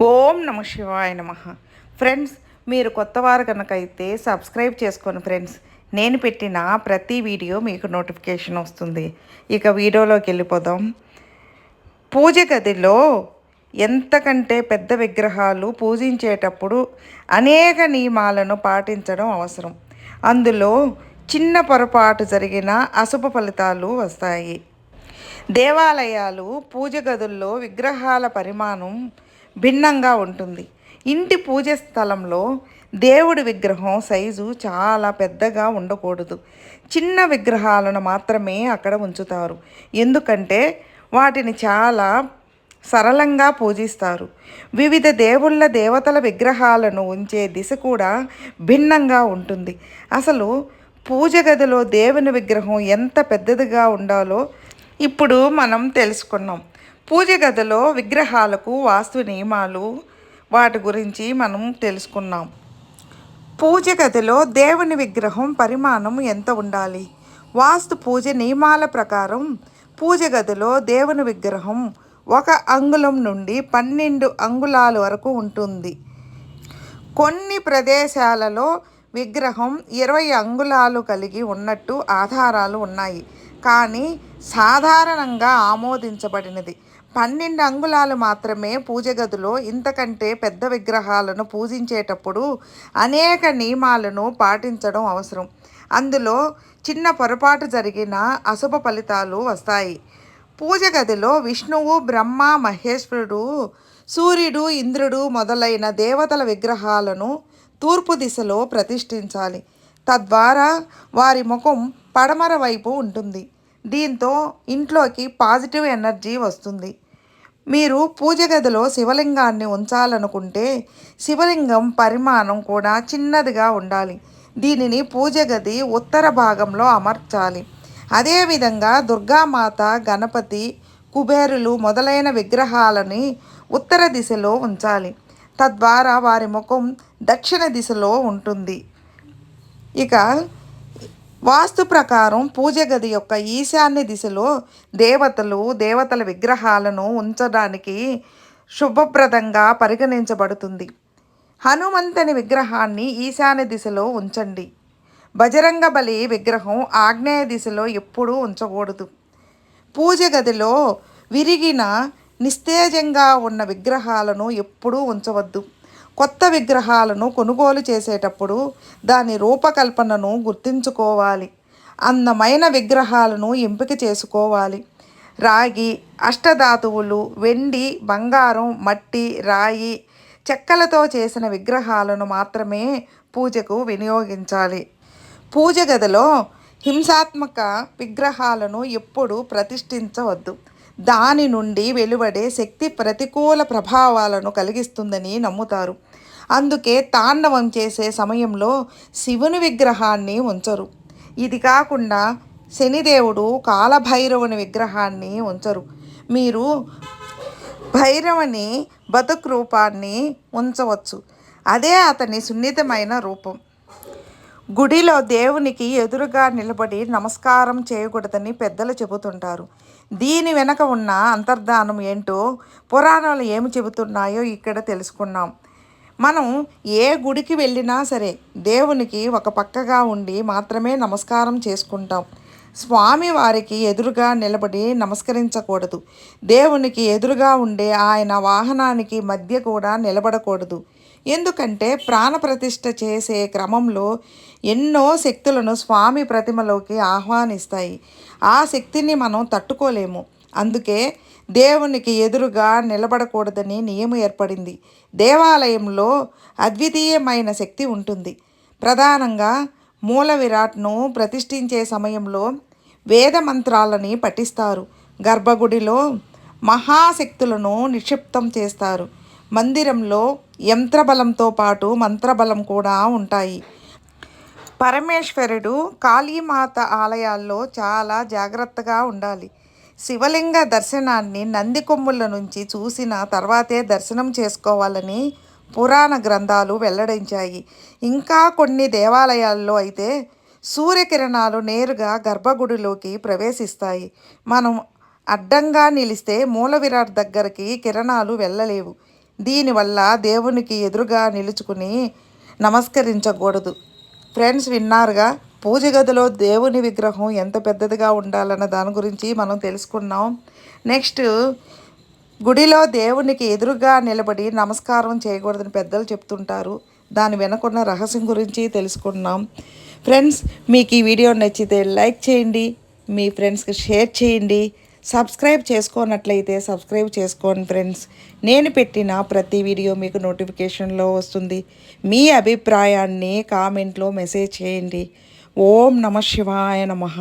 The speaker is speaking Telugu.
ఓం నమ శివాయ నమ. ఫ్రెండ్స్ మీరు కొత్తవారు కనుకైతే సబ్స్క్రైబ్ చేసుకోండి ఫ్రెండ్స్. నేను పెట్టిన ప్రతి వీడియో మీకు నోటిఫికేషన్ వస్తుంది. ఇక వీడియోలోకి వెళ్ళిపోదాం. పూజ గదిలో ఎంతకంటే పెద్ద విగ్రహాలు పూజించేటప్పుడు అనేక నియమాలను పాటించడం అవసరం. అందులో చిన్న పొరపాటు జరిగిన అశుభ ఫలితాలు వస్తాయి. దేవాలయాలు పూజ గదుల్లో విగ్రహాల పరిమాణం భిన్నంగా ఉంటుంది. ఇంటి పూజ స్థలంలో దేవుడి విగ్రహం సైజు చాలా పెద్దగా ఉండకూడదు. చిన్న విగ్రహాలను మాత్రమే అక్కడ ఉంచుతారు. ఎందుకంటే వాటిని చాలా సరళంగా పూజిస్తారు. వివిధ దేవుళ్ళ దేవతల విగ్రహాలను ఉంచే దిశ కూడా భిన్నంగా ఉంటుంది. అసలు పూజ గదిలో దేవుని విగ్రహం ఎంత పెద్దదిగా ఉండాలో ఇప్పుడు మనం తెలుసుకున్నాం. పూజ గదిలో విగ్రహాలకు వాస్తు నియమాలు వాటి గురించి మనం తెలుసుకున్నాం. పూజ గదిలో దేవుని విగ్రహం పరిమాణం ఎంత ఉండాలి? వాస్తు పూజ నియమాల ప్రకారం పూజ గదిలో దేవుని విగ్రహం ఒక అంగుళం నుండి పన్నెండు అంగుళాల వరకు ఉంటుంది. కొన్ని ప్రదేశాలలో విగ్రహం ఇరవై అంగుళాలు కలిగి ఉన్నట్టు ఆధారాలు ఉన్నాయి. కానీ సాధారణంగా ఆమోదించబడినది పన్నెండు అంగుళాలు మాత్రమే పూజ గదిలో ఇంతకంటే పెద్ద విగ్రహాలను పూజించేటప్పుడు అనేక నియమాలను పాటించడం అవసరం. అందులో చిన్న పొరపాటు జరిగిన అశుభ ఫలితాలు వస్తాయి. పూజ గదిలో విష్ణువు బ్రహ్మ మహేశ్వరుడు సూర్యుడు ఇంద్రుడు మొదలైన దేవతల విగ్రహాలను తూర్పు దిశలో ప్రతిష్ఠించాలి. తద్వారా వారి ముఖం పడమర వైపు ఉంటుంది. దీంతో ఇంట్లోకి పాజిటివ్ ఎనర్జీ వస్తుంది. మీరు పూజ గదిలో శివలింగాన్ని ఉంచాలనుకుంటే శివలింగం పరిమాణం కూడా చిన్నదిగా ఉండాలి. దీనిని పూజ గది ఉత్తర భాగంలో అమర్చాలి. అదేవిధంగా దుర్గామాత గణపతి కుబేరులు మొదలైన విగ్రహాలని ఉత్తర దిశలో ఉంచాలి. తద్వారా వారి ముఖం దక్షిణ దిశలో ఉంటుంది. ఇక వాస్తు ప్రకారం పూజ గది యొక్క ఈశాన్య దిశలో దేవతలు దేవతల విగ్రహాలను ఉంచడానికి శుభప్రదంగా పరిగణించబడుతుంది. హనుమంతుని విగ్రహాన్ని ఈశాన్య దిశలో ఉంచండి. బజరంగ బలి విగ్రహం ఆగ్నేయ దిశలో ఎప్పుడూ ఉంచకూడదు. పూజ గదిలో విరిగిన నిస్తేజంగా ఉన్న విగ్రహాలను ఎప్పుడూ ఉంచవద్దు. కొత్త విగ్రహాలను కొనుగోలు చేసేటప్పుడు దాని రూపకల్పనను గుర్తుంచుకోవాలి. అందమైన విగ్రహాలను ఎంపిక చేసుకోవాలి. రాగి అష్టధాతువులు వెండి బంగారం మట్టి రాయి చెక్కలతో చేసిన విగ్రహాలను మాత్రమే పూజకు వినియోగించాలి. పూజ గదిలో హింసాత్మక విగ్రహాలను ఎప్పుడూ ప్రతిష్ఠించవద్దు. దాని నుండి వెలువడే శక్తి ప్రతికూల ప్రభావాలను కలిగిస్తుందని నమ్ముతారు. అందుకే తాండవం చేసే సమయంలో శివుని విగ్రహాన్ని ఉంచరు. ఇది కాకుండా శనిదేవుడు కాలభైరవుని విగ్రహాన్ని ఉంచరు. మీరు భైరవుని బతుకు రూపాన్ని ఉంచవచ్చు. అదే అతని సున్నితమైన రూపం. గుడిలో దేవునికి ఎదురుగా నిలబడి నమస్కారం చేయకూడదని పెద్దలు చెబుతుంటారు. దీని వెనక ఉన్న అంతర్ధానం ఏంటో పురాణాలు ఏమి చెబుతున్నాయో ఇక్కడ తెలుసుకున్నాం. మనం ఏ గుడికి వెళ్ళినా సరే దేవునికి ఒక పక్కగా ఉండి మాత్రమే నమస్కారం చేసుకుంటాం. స్వామి వారికి ఎదురుగా నిలబడి నమస్కరించకూడదు. దేవునికి ఎదురుగా ఉండే ఆయన వాహనానికి మధ్య కూడా నిలబడకూడదు. ఎందుకంటే ప్రాణప్రతిష్ఠ చేసే క్రమంలో ఎన్నో శక్తులను స్వామి ప్రతిమలోకి ఆహ్వానిస్తాయి. ఆ శక్తిని మనం తట్టుకోలేము. అందుకే దేవునికి ఎదురుగా నిలబడకూడదని నియమం ఏర్పడింది. దేవాలయంలో అద్వితీయమైన శక్తి ఉంటుంది. ప్రధానంగా మూల విరాట్ను ప్రతిష్ఠించే సమయంలో వేద మంత్రాలని పఠిస్తారు. గర్భగుడిలో మహాశక్తులను నిక్షిప్తం చేస్తారు. మందిరంలో యంత్రబలంతో పాటు మంత్రబలం కూడా ఉంటాయి. పరమేశ్వరుడు కాళీమాత ఆలయాల్లో చాలా జాగ్రత్తగా ఉండాలి. శివలింగ దర్శనాన్ని నంది కొమ్ముల నుంచి చూసిన తర్వాతే దర్శనం చేసుకోవాలని పురాణ గ్రంథాలు వెల్లడించాయి. ఇంకా కొన్ని దేవాలయాల్లో అయితే సూర్యకిరణాలు నేరుగా గర్భగుడిలోకి ప్రవేశిస్తాయి. మనం అడ్డంగా నిలిస్తే మూల విరాట్ దగ్గరికి కిరణాలు వెళ్ళలేవు. దీనివల్ల దేవునికి ఎదురుగా నిలుచుకుని నమస్కరించకూడదు. ఫ్రెండ్స్ విన్నారుగా? పూజ గదిలో దేవుని విగ్రహం ఎంత పెద్దదిగా ఉండాలన్న దాని గురించి మనం తెలుసుకున్నాం. నెక్స్ట్ గుడిలో దేవునికి ఎదురుగా నిలబడి నమస్కారం చేయకూడదని పెద్దలు చెప్తుంటారు. దాని వెనకున్న రహస్యం గురించి తెలుసుకున్నాం. ఫ్రెండ్స్ మీకు ఈ వీడియో నచ్చితే లైక్ చేయండి. మీ ఫ్రెండ్స్కి షేర్ చేయండి. సబ్స్క్రైబ్ చేసుకోనట్లయితే సబ్స్క్రైబ్ చేసుకోండి ఫ్రెండ్స్. నేను పెట్టిన ప్రతి వీడియో మీకు నోటిఫికేషన్లో వస్తుంది. మీ అభిప్రాయాన్ని కామెంట్లో మెసేజ్ చేయండి. ఓం నమ శివాయ నమః.